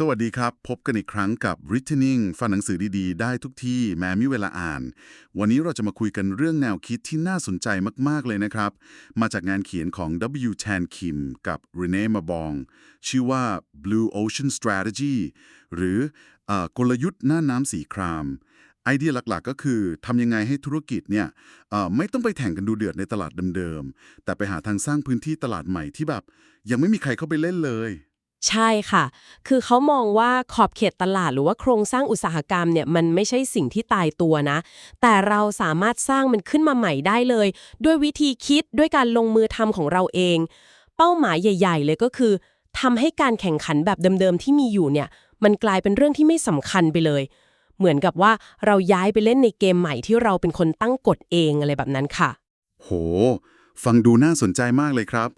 สวัสดีครับ พบกันอีกครั้งกับ Returning ฟังหนังสือดีๆ ได้ทุกที่แม้มีเวลาอ่าน วันนี้เราจะมาคุยกันเรื่องแนวคิดที่น่าสนใจมากๆเลยนะครับ มาจากงานเขียนของ W. Tan Kim กับ Rene Mabong ชื่อว่า Blue Ocean Strategy หรืออกลยุทธ์หน้าน้ำสีคราม ไอเดียหลักๆ ก็คือทำยังไงให้ธุรกิจเนี่ยไม่ต้องไปแข่งกันดูเดือดในตลาดเดิมๆแต่ไปหาทางสร้างพื้นที่ตลาดใหม่ที่แบบ ยังไม่มีใครเข้าไปเล่นเลย ใช่ค่ะ คือเขามองว่าขอบเขตตลาดหรือว่าโครงสร้างอุตสาหกรรมเนี่ยมันไม่ใช่สิ่งที่ตายตัวนะ แต่เราสามารถสร้างมันขึ้นมาใหม่ได้เลย ด้วยวิธีคิดด้วยการลงมือทำของเราเอง เป้าหมายใหญ่ ๆ เลยก็คือทำให้การแข่งขันแบบเดิมๆที่มีอยู่เนี่ย มันกลายเป็นเรื่องที่ไม่สำคัญไปเลย เหมือนกับว่าเราย้ายไปเล่นในเกมใหม่ที่เราเป็นคนตั้งกฎเองอะไรแบบนั้นค่ะ โห ฟังดูน่าสนใจมากเลยครับ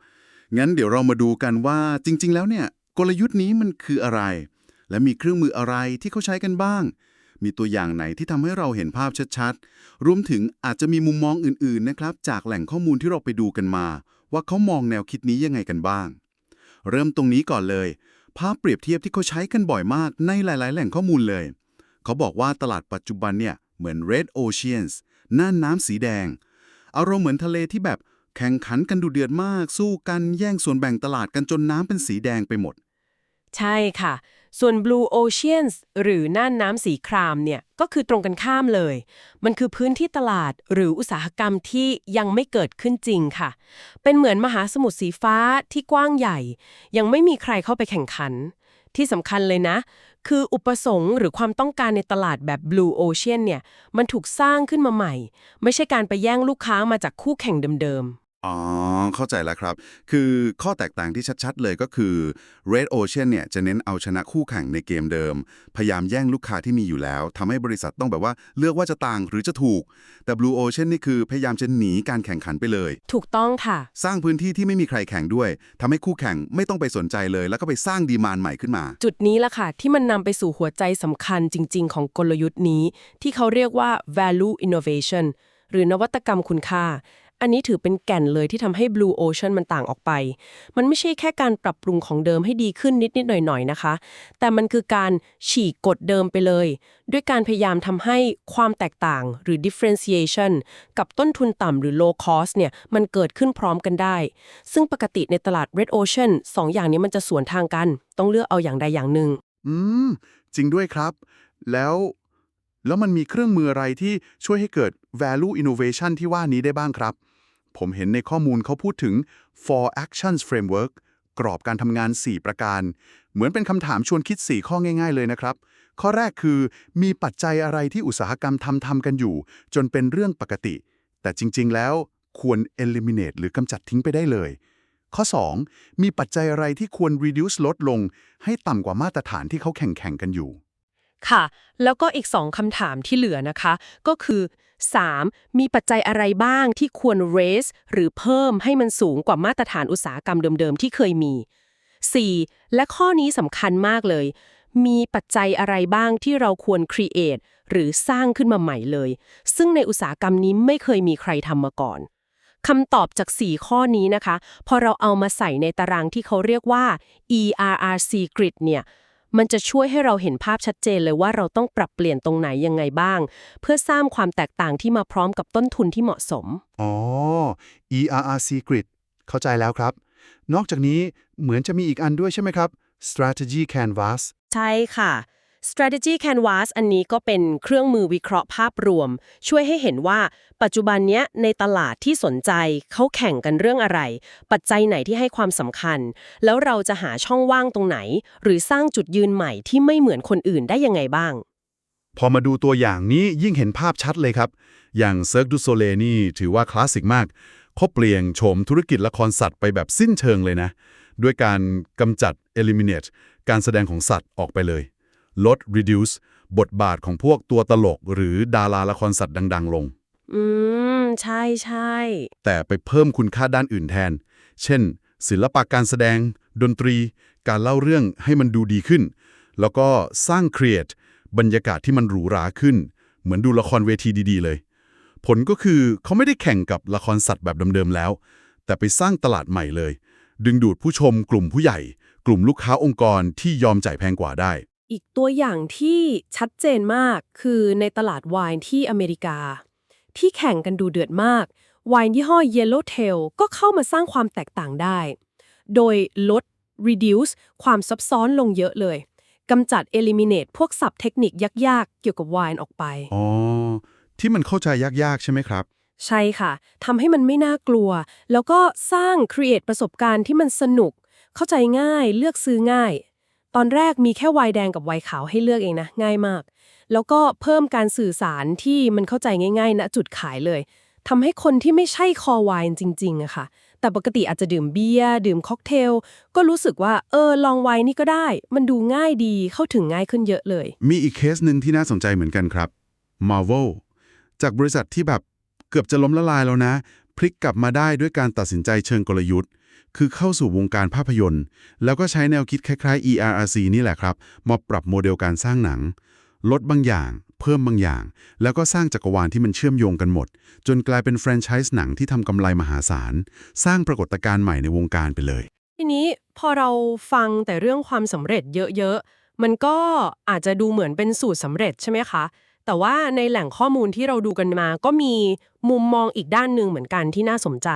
งั้นเดี๋ยวเรามาดูกันว่าจริง ๆ แล้วเนี่ย กลยุทธ์นี้มันคืออะไร และมีเครื่องมืออะไรที่เขาใช้กันบ้าง มีตัวอย่างไหนที่ทำให้เราเห็นภาพชัดๆ รวมถึงอาจจะมีมุมมองอื่นๆนะครับ จากแหล่งข้อมูลที่เราไปดูกันมา ว่าเขามองแนวคิดนี้ยังไงกันบ้าง เริ่มตรงนี้ก่อนเลย ภาพเปรียบเทียบที่เขาใช้กันบ่อยมากในหลายๆ แหล่งข้อมูลเลย เขาบอกว่าตลาดปัจจุบันเนี่ยเหมือน red oceans น่านน้ำสีแดง อารมณ์เหมือนทะเลที่แบบแข่งขันกันดูเดือดมาก สู้กันแย่งส่วนแบ่งตลาดกันจนน้ำเป็นสีแดงไปหมด ใช่ค่ะ ส่วน Blue Oceans หรือน่านน้ำสีครามเนี่ย ก็คือตรงกันข้ามเลย มันคือพื้นที่ตลาดหรืออุตสาหกรรมที่ยังไม่เกิดขึ้นจริงค่ะ เป็นเหมือนมหาสมุทรสีฟ้าที่กว้างใหญ่ ยังไม่มีใครเข้าไปแข่งขัน ที่สำคัญเลยนะ คืออุปสงค์หรือความต้องการในตลาดแบบ Blue Ocean เนี่ย มันถูกสร้างขึ้นมาใหม่ ไม่ใช่การไปแย่งลูกค้ามาจากคู่แข่งเดิม อ๋อ เข้าใจแล้วครับ คือข้อแตกต่างที่ชัดๆ เลยก็คือ Red Ocean เนี่ยจะเน้นเอาชนะคู่แข่งในเกมเดิม พยายามแย่งลูกค้าที่มีอยู่แล้วทำให้บริษัทต้องแบบว่าเลือกว่าจะต่างหรือจะถูก แต่ Blue Ocean นี่คือพยายามจะหนีการแข่งขันไปเลยๆถูกต้องค่ะ สร้างพื้นที่ที่ไม่มีใครแข่งด้วยทำให้คู่แข่งไม่ต้องไปสนใจเลย แล้วก็ไปสร้างดีมานใหม่ขึ้นมา จุดนี้ละค่ะ ที่มันนำไปสู่หัวใจสำคัญจริง ๆ ของกลยุทธ์นี้ ที่เขาเรียกว่า value innovation หรือนวัตกรรมคุณค่า อันนี้ถือเป็นแก่นเลยที่ทำให้ Blue Ocean มันต่างออกไป มันไม่ใช่แค่การปรับปรุงของเดิมให้ดีขึ้นนิดๆหน่อยๆนะคะ แต่มันคือการฉีกกฎเดิมไปเลย ด้วยการพยายามทำให้ความแตกต่างหรือ differentiation กับต้นทุนต่ำหรือ low cost เนี่ยมันเกิดขึ้นพร้อมกันได้ ซึ่งปกติในตลาด Red Ocean สองอย่างนี้มันจะสวนทางกัน ต้องเลือกเอาอย่างใดอย่างหนึ่งอืม จริงด้วยครับ แล้วแล้วมันมีเครื่องมืออะไรที่ช่วยให้เกิด value innovation ที่ว่านี้ได้บ้างครับ ผมเห็นในข้อมูลเขาพูดถึง four actions framework กรอบการทำงาน 4 ประการ เหมือนเป็นคำถามชวนคิด 4 ข้อง่ายๆเลยนะครับ ข้อแรกคือ มีปัจจัยอะไรที่อุตสาหกรรมทำทำกันอยู่ จนเป็นเรื่องปกติ แต่จริงๆแล้วควร eliminate หรือกำจัดทิ้งไปได้เลย ข้อ 2 มีปัจจัยอะไรที่ควร reduce ลดลง ให้ต่ำกว่ามาตรฐานที่เขาแข่งแข่งๆกันอยู่ ค่ะ แล้วก็อีก2คำถามที่เหลือนะคะ ก็คือ 3. มีปัจจัยอะไรบ้างที่ควร raise หรือเพิ่มให้มันสูงกว่ามาตรฐานอุตสาหกรรมเดิมๆ ที่เคยมี 4. และข้อนี้สำคัญมากเลย มีปัจจัยอะไรบ้างที่เราควร create หรือสร้างขึ้นมาใหม่เลย ซึ่งในอุตสาหกรรมนี้ไม่เคยมีใครทำมาก่อนคำตอบจาก 4 ข้อนี้นะคะ พอเราเอามาใส่ในตารางที่เขาเรียกว่า ERRC grid เนี่ย มันจะช่วยให้เราเห็นภาพชัดเจนเลยว่าเราต้องปรับเปลี่ยนตรงไหนยังไงบ้าง เพื่อสร้างความแตกต่างที่มาพร้อมกับต้นทุนที่เหมาะสม อ๋อ ERRC Grid เข้าใจแล้วครับ นอกจากนี้เหมือนจะมีอีกอันด้วยใช่ไหมครับ Strategy Canvas ใช่ค่ะ strategy canvas อันนี้ก็เป็นเครื่องมือวิเคราะห์ภาพรวม ช่วยให้เห็นว่าปัจจุบันเนี้ยในตลาดที่สนใจเขาแข่งกันเรื่องอะไร ปัจจัยไหนที่ให้ความสำคัญ แล้วเราจะหาช่องว่างตรงไหน หรือสร้างจุดยืนใหม่ที่ไม่เหมือนคนอื่นได้ยังไงบ้าง พอมาดูตัวอย่างนี้ยิ่งเห็นภาพชัดเลยครับ อย่าง Cirque du Soleil นี่ถือว่าคลาสสิกมากเขาเปลี่ยนโฉมธุรกิจละครสัตว์ไปแบบสิ้นเชิงเลยนะ ด้วยการกำจัด eliminate การแสดงของสัตว์ออกไปเลย ลด reduce บทบาทของพวกตัวตลก หรือดาราละครสัตว์ดัง ๆ ลง อืม ใช่ใช่แต่ไปเพิ่มคุณค่าด้านอื่นแทน เช่น ศิลปะการแสดง ดนตรี การเล่าเรื่องให้มันดูดีขึ้น แล้วก็สร้าง create บรรยากาศที่มันหรูหราขึ้น เหมือนดูละครเวทีดีๆ เลย ผลก็คือเขาไม่ได้แข่งกับละครสัตว์แบบเดิมๆแล้ว แต่ไปสร้างตลาดใหม่เลย ดึงดูดผู้ชมกลุ่มผู้ใหญ่ กลุ่มลูกค้าองค์กรที่ยอมจ่ายแพงกว่าได้ อีกตัวอย่างที่ชัดเจนมากคือในตลาดไวน์ที่อเมริกา ที่แข่งกันดูเดือดมาก ไวน์ยี่ห้อ Yellowtail ก็เข้ามาสร้างความแตกต่างได้ โดยลด reduce ความซับซ้อนลงเยอะเลยกำจัด eliminate พวกศัพท์เทคนิคยากๆ เกี่ยวกับไวน์ออกไป อ๋อ ที่มันเข้าใจยากๆ ใช่ไหมครับ ใช่ค่ะทำให้มันไม่น่ากลัว แล้วก็สร้าง create ประสบการณ์ที่มันสนุก เข้าใจง่าย เลือกซื้อง่าย ตอนแรกมีแค่ไวน์แดงกับไวน์ขาวให้เลือกเองนะ ง่ายมาก แล้วก็เพิ่มการสื่อสารที่มันเข้าใจง่ายๆณจุดขายเลยทำให้คนที่ไม่ใช่คอไวน์จริงๆอะค่ะ แต่ปกติอาจจะดื่มเบียร์ดื่มค็อกเทล ก็รู้สึกว่า เออ ลองไวน์นี่ก็ได้ มันดูง่ายดีเข้าถึงง่ายขึ้นเยอะเลย มีอีกเคสหนึ่งที่น่าสนใจเหมือนกันครับ Marvel จากบริษัทที่แบบเกือบจะล้มละลายแล้วนะ พลิกกลับมาได้ด้วยการตัดสินใจเชิงกลยุทธ์ คือเข้าสู่วงการภาพยนตร์ แล้วก็ใช้แนวคิดคล้ายๆ ERRC นี่แหละครับ มาปรับโมเดลการสร้างหนัง ลดบางอย่าง เพิ่มบางอย่าง แล้วก็สร้างจักรวาลที่มันเชื่อมโยงกันหมด จนกลายเป็นแฟรนไชส์หนังที่ทำกำไรมหาศาล สร้างปรากฏการณ์ใหม่ในวงการไปเลย ทีนี้พอเราฟังแต่เรื่องความสำเร็จเยอะๆ มันก็อาจจะดูเหมือนเป็นสูตรสำเร็จใช่ไหมคะ แต่ว่าในแหล่งข้อมูลที่เราดูกันมา ก็มีมุมมองอีกด้านหนึ่งเหมือนกันที่น่าสนใจ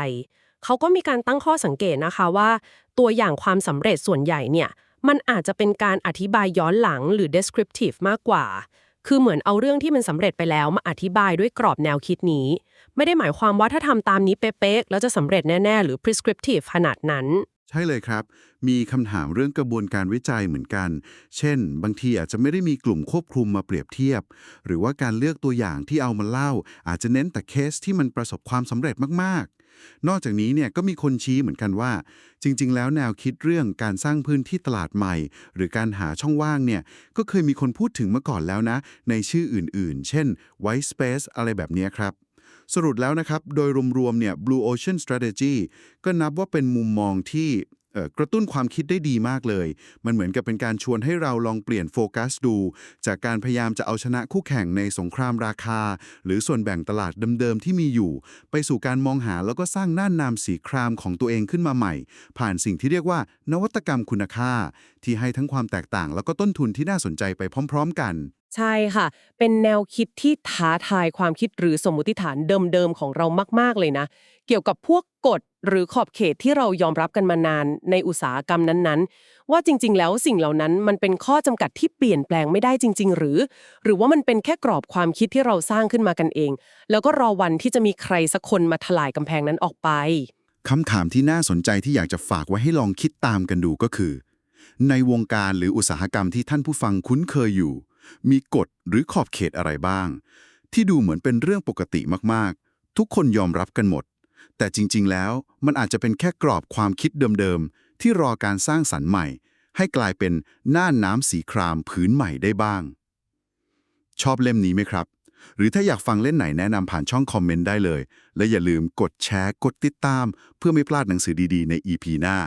เขาก็มีการตั้งข้อสังเกตนะคะว่า ตัวอย่างความสำเร็จส่วนใหญ่เนี่ยมันอาจจะเป็นการอธิบายย้อนหลังหรือ descriptive มากกว่า คือเหมือนเอาเรื่องที่มันสำเร็จไปแล้วมาอธิบายด้วยกรอบแนวคิดนี้ ไม่ได้หมายความว่าถ้าทำตามนี้เป๊ะๆแล้วจะสำเร็จแน่ๆ หรือ prescriptive ขนาดนั้น ใช่เลยครับ มีคำถามเรื่องกระบวนการวิจัยเหมือนกัน เช่น บางทีอาจจะไม่ได้มีกลุ่มควบคุมมาเปรียบเทียบ หรือว่าการเลือกตัวอย่างที่เอามาเล่า อาจจะเน้นแต่เคสที่มันประสบความสำเร็จมากๆ นอกจากนี้เนี่ยก็มีคนชี้เหมือนกันว่า จริง ๆ แล้วแนวคิดเรื่องการสร้างพื้นที่ตลาดใหม่ หรือการหาช่องว่างเนี่ยก็เคยมีคนพูดถึงมาก่อนแล้วนะ ในชื่ออื่นๆ เช่น white space อะไรแบบนี้ครับ สรุปแล้วนะครับ โดยรวมๆเนี่ย Blue Ocean Strategy ก็นับว่าเป็นมุมมองที่ กระตุ้นความคิดได้ดีมากเลย มันเหมือนกับเป็นการชวนให้เราลองเปลี่ยนโฟกัสดู จากการพยายามจะเอาชนะคู่แข่งในสงครามราคา หรือส่วนแบ่งตลาดเดิมๆที่มีอยู่ ไปสู่การมองหาแล้วก็สร้างน่านนามสีครามของตัวเองขึ้นมาใหม่ ผ่านสิ่งที่เรียกว่า นวัตกรรมคุณค่า ที่ให้ทั้งความแตกต่าง แล้วก็ต้นทุนที่น่าสนใจไปพร้อม ๆ กัน ใช่ค่ะ เป็นแนวคิดที่ท้าทายความคิดหรือสมมติฐานเดิมๆของเรามาก ๆเลยนะ เกี่ยวกับพวกกฎ หรือขอบเขตที่เรายอมรับกันมานานในอุตสาหกรรมนั้นๆ ว่าจริง ๆ แล้วสิ่งเหล่านั้นมันเป็นข้อจำกัดที่เปลี่ยนแปลงไม่ได้จริง ๆ หรือ หรือว่ามันเป็นแค่กรอบความคิดที่เราสร้างขึ้นมากันเอง แล้วก็รอวันที่จะมีใครสักคนมาทลายกำแพงนั้นออกไปคำถามที่น่าสนใจที่อยากจะฝากไว้ให้ลองคิดตามกันดูก็คือ ในวงการหรืออุตสาหกรรมที่ท่านผู้ฟังคุ้นเคยอยู่ มีกฎหรือขอบเขตอะไรบ้าง ที่ดูเหมือนเป็นเรื่องปกติมากๆ ทุกคนยอมรับกันหมด แต่จริง ๆ แล้วมันอาจจะเป็นแค่กรอบความคิดเดิม ๆ ที่รอการสร้างสรรค์ใหม่ ให้กลายเป็นน่านน้ำสีครามผืนใหม่ได้บ้าง ชอบเล่มนี้ไหมครับ หรือถ้าอยากฟังเล่นไหนแนะนำผ่านช่องคอมเมนต์ได้เลย และอย่าลืมกดแชร์ กดติดตาม เพื่อไม่พลาดหนังสือดีๆ ใน EP หน้า